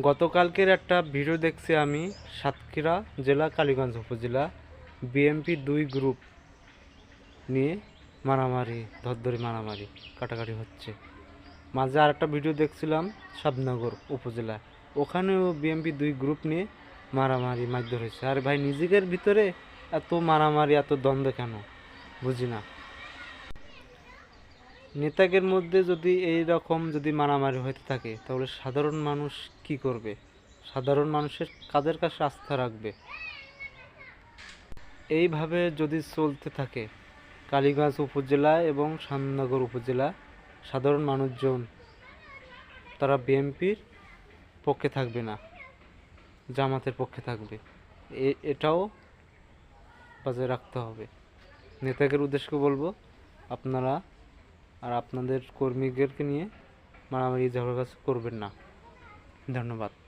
গতকালকের একটা ভিডিও দেখছি আমি, সাতক্ষীরা জেলা, কালীগঞ্জ উপজেলা বিএমপি দুই গ্রুপ নিয়ে মারামারি, ধরধরি মারামারি, কাটাকাটি হচ্ছে। মাঝে আর একটা ভিডিও দেখছিলাম সাবনগর উপজেলা। ওখানেও বিএমপি দুই গ্রুপ নিয়ে মারামারি, মারধর হয়েছে। আর ভাই, নিজেদের ভিতরে এত মারামারি, এত দ্বন্দ্ব কেন? বুঝি না। নেতাদের মধ্যে যদি এই রকম যদি মারামারি হতে থাকে, তাহলে সাধারণ মানুষ কি করবে? সাধারণ মানুষের কাদের কাছে আস্থা রাখবে? এইভাবে যদি চলতে থাকে, কালীগঞ্জ উপজেলা এবং শ্যামনগর উপজেলা, সাধারণ মানুষজন, তারা বিএনপির পক্ষে থাকবে না, জামাতের পক্ষে থাকবে। এটাও বজায় রাখতে হবে। নেতাদের উদ্দেশ্যে বলব, আপনারা আর আপনাদের কর্মীদেরকে নিয়ে মারামারি ঝগড়া করবেন না। ধন্যবাদ।